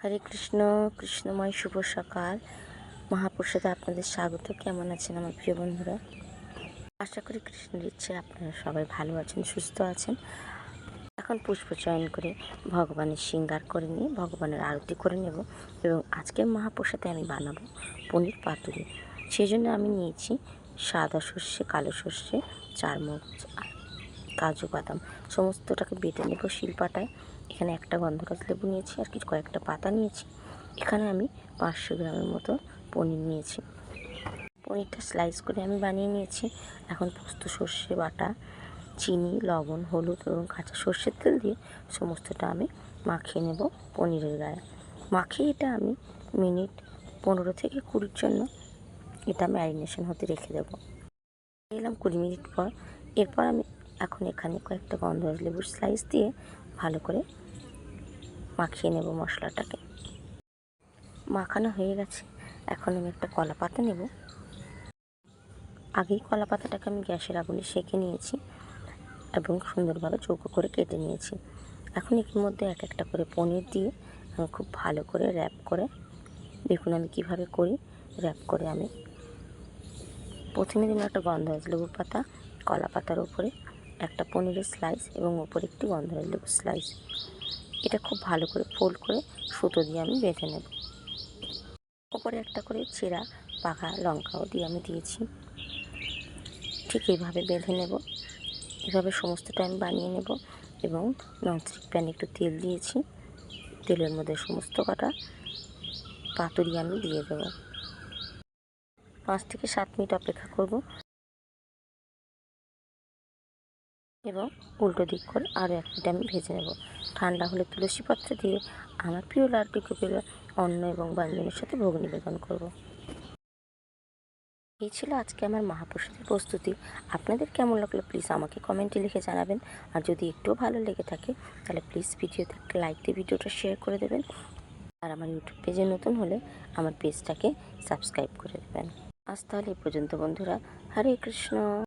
হরে কৃষ্ণ, কৃষ্ণময়, শুভ সকাল। মহাপ্রসাদে আপনাদের স্বাগত। কেমন আছেন আমার প্রিয় বন্ধুরা? আশা করি কৃষ্ণের ইচ্ছে আপনারা সবাই ভালো আছেন, সুস্থ আছেন। এখন পুষ্প চয়ন করে ভগবানের শৃঙ্গার করে নিয়ে ভগবানের আরতি করে নেব এবং আজকের মহাপ্রসাদে আমি বানাবো পনির পাতুরি। সেই জন্য আমি নিয়েছি সাদা সর্ষে, কালো সর্ষে, চারমগজ আর কাজু, বাদাম, সমস্তটাকে বেটে নেব শিলপাটায়। এখানে একটা গন্ধরাজ লেবু নিয়েছি আর কিছু কয়েকটা পাতা নিয়েছি। এখানে আমি পাঁচশো গ্রামের মতো পনির নিয়েছি। পনিরটা স্লাইস করে আমি বানিয়ে নিয়েছি। এখন পোস্ত, সর্ষে বাটা, চিনি, লবণ, হলুদ এবং কাঁচা সর্ষের তেল দিয়ে সমস্তটা আমি মাখিয়ে নেব পনিরের গায়ে। মাখিয়ে এটা আমি মিনিট পনেরো থেকে কুড়ির জন্য এটা ম্যারিনেশন হতে রেখে দেবো। এলাম কুড়ি মিনিট পর। এরপর আমি এখন এখানে কয়েকটা গন্ধরাজ লেবুর স্লাইস দিয়ে ভালো করে মাখিয়ে নেব মশলাটাকে। মাখানো হয়ে গেছে। এখন আমি একটা কলা পাতা নেব। আগেই কলা পাতাটাকে আমি গ্যাসের আগুনে সেঁকে নিয়েছি এবং সুন্দরভাবে চৌকো করে কেটে নিয়েছি। এখন এর মধ্যে এক একটা করে পনির দিয়ে আমি খুব ভালো করে র্যাপ করে, দেখুন আমি কীভাবে করি র্যাপ করে আমি। প্রথমে দিন একটা গন্ধরাজ লেবুর পাতা, কলা পাতার উপরে। একটা পনিরের স্লাইস এবং ওপরে একটি গন্ধরাজ লেবুর স্লাইস এটা খুব ভালো করে ফোল্ড করে সুতো দিয়ে আমি বেঁধে নেব। ওপরে একটা করে চেরা পাকা লঙ্কাও দিয়ে আমি দিয়েছি। ঠিক এইভাবে বেঁধে নেব। এভাবে সমস্তটা আমি বানিয়ে নেব এবং ননস্টিক প্যানে একটু তেল দিয়েছি। তেলের মধ্যে সমস্ত কটা পাতুরি আমি দিয়ে দেবো। পাঁচ থেকে সাত মিনিট অপেক্ষা করব। এবং উল্টো দিক করে আরও এক মিনিট আমি ভেজে নেব। ঠান্ডা হলে তুলসী পত্র দিয়ে আমার প্রিয় লাড্ডু গোপীরা অন্ন এবং ব্যঞ্জনের সাথে ভোগ নিবেদন করব। এই ছিল আজকে আমার মহাপ্রসাদের প্রস্তুতি। আপনাদের কেমন লাগল প্লিজ আমাকে কমেন্টে লিখে জানাবেন। আর যদি একটুও ভালো লেগে থাকে, তাহলে প্লিজ ভিডিওতে একটা লাইক দিয়ে ভিডিওটা শেয়ার করে দেবেন। আর আমার ইউটিউব পেজে নতুন হলে আমার পেজটাকে সাবস্ক্রাইব করে দেবেন। আজ তাহলে এ পর্যন্ত বন্ধুরা, হরে কৃষ্ণ।